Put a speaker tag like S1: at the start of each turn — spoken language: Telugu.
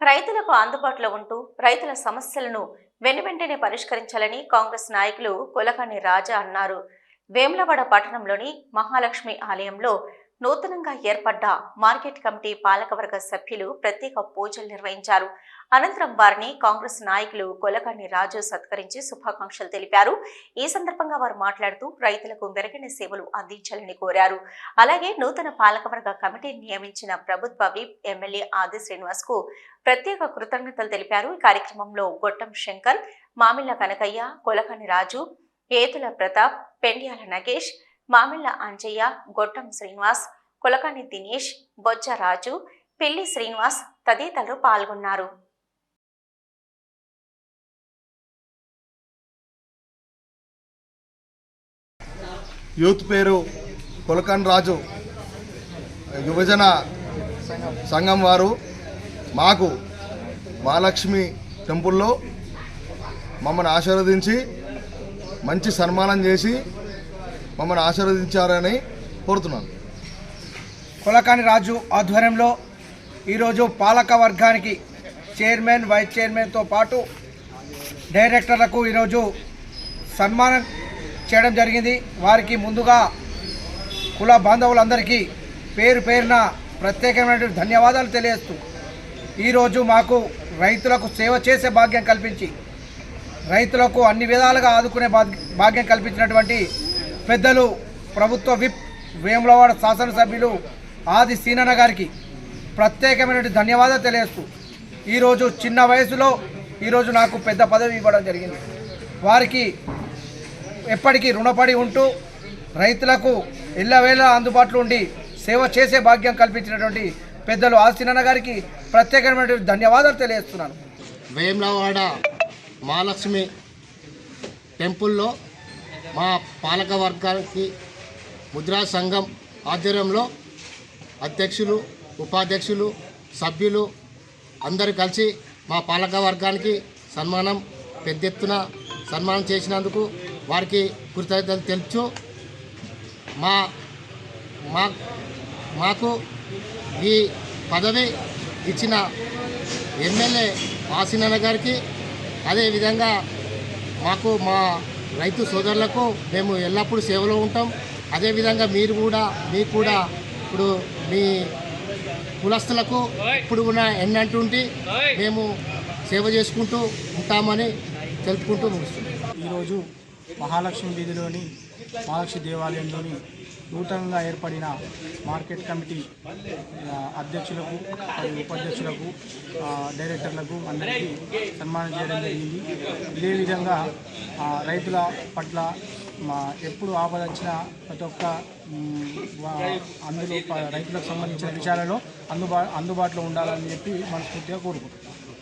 S1: రైతులకు అందుబాటులో ఉంటూ రైతుల సమస్యలను వెనువెంటనే పరిష్కరించాలని కాంగ్రెస్ నాయకులు కులకని రాజా అన్నారు. వేములవాడ పట్టణంలోని మహాలక్ష్మి ఆలయంలో నూతనంగా ఏర్పడ్డ మార్కెట్ కమిటీ పాలకవర్గ సభ్యులు ప్రత్యేక పూజలు నిర్వహించారు. అనంతరం వారిని కాంగ్రెస్ నాయకులు కొలకని రాజు సత్కరించి శుభాకాంక్షలు తెలిపారు. ఈ సందర్భంగా వారు మాట్లాడుతూ రైతులకు మెరుగైన సేవలు అందించాలని కోరారు. అలాగే నూతన పాలకవర్గ కమిటీ నియమించిన ప్రభుత్వ విప్ ఎమ్మెల్యే ఆది శ్రీనివాస్కు ప్రత్యేక కృతజ్ఞతలు తెలిపారు. ఈ కార్యక్రమంలో గొట్టం శంకర్ మామిళ్ళ కనకయ్య కొలకని రాజు ఏతుల ప్రతాప్ పెండ్యాల నగేష్ మామిళ్ళ అంజయ్య గొట్టం శ్రీనివాస్ కులకని దినేష్ బొజ్జ రాజు పిల్లి శ్రీనివాస్ తదితరులు పాల్గొన్నారు.
S2: యూత్ పేరు కులకన్ రాజు. యువజన సంఘం వారు మాకు మహాలక్ష్మి టెంపుల్లో మమ్మల్ని ఆశీర్వదించి మంచి సన్మానం చేసి మమ్మల్ని ఆశీర్వదించారని కోరుతున్నాను.
S3: కొలకాని రాజు ఆధ్వర్యంలో ఈరోజు పాలక వర్గానికి చైర్మన్ వైస్ చైర్మన్తో పాటు డైరెక్టర్లకు ఈరోజు సన్మానం చేయడం జరిగింది. వారికి ముందుగా కుల బాంధవులందరికీ పేరు పేరున ప్రత్యేకమైనటువంటి ధన్యవాదాలు తెలియజేస్తూ ఈరోజు మాకు రైతులకు సేవ చేసే భాగ్యం కల్పించి రైతులకు అన్ని విధాలుగా ఆదుకునే భాగ్యం కల్పించినటువంటి పెద్దలు ప్రభుత్వ విప్ వేములవాడ శాసనసభ్యులు ఆది సీనన్న గారికి ప్రత్యేకమైనటువంటి ధన్యవాదాలు తెలియజేస్తూ ఈరోజు చిన్న వయసులో ఈరోజు నాకు పెద్ద పదవి ఇవ్వడం జరిగింది. వారికి ఎప్పటికీ రుణపడి ఉంటూ రైతులకు ఎల్లవేళ అందుబాటులో ఉండి సేవ చేసే భాగ్యం కల్పించినటువంటి పెద్దలు ఆదిసీనన్న గారికి ప్రత్యేకమైనటువంటి ధన్యవాదాలు తెలియజేస్తున్నాను.
S4: వేములవాడ మహాలక్ష్మి టెంపుల్లో మా పాలక వర్గానికి ముద్రా సంఘం ఆధ్వర్యంలో అధ్యక్షులు ఉపాధ్యక్షులు సభ్యులు అందరూ కలిసి మా పాలక వర్గానికి సన్మానం పెద్ద ఎత్తున సన్మానం చేసినందుకు వారికి కృతజ్ఞతలు తెలుపుచు మా మా మాకు ఈ పదవి ఇచ్చిన ఎమ్మెల్యే ఆసినన్న గారికి అదేవిధంగా మాకు మా రైతు సోదరులకు మేము ఎల్లప్పుడూ సేవలో ఉంటాం. అదేవిధంగా మీరు కూడా మీకు కూడా ఇప్పుడు మీ కులస్తులకు ఇప్పుడు ఉన్న ఎన్నంటుంటి మేము సేవ చేసుకుంటూ ఉంటామని తెలుపుకుంటూ ముగిస్తున్నాం.
S5: ఈరోజు మహాలక్ష్మి వీధిలోని మహాలక్ష్మి దేవాలయంలోని నూతనంగా ఏర్పడిన మార్కెట్ కమిటీ అధ్యక్షులకు మరియు ఉపాధ్యక్షులకు డైరెక్టర్లకు అందరికీ సన్మానం చేయడం జరిగింది. ఇదే విధంగా రైతుల పట్ల ఎప్పుడు ఆపద వచ్చినా ప్రతి ఒక్క అందులో రైతులకు సంబంధించిన విషయాలలో అందుబా అందుబాటులో ఉండాలని చెప్పి మనస్ఫూర్తిగా కోరుకుంటున్నాం.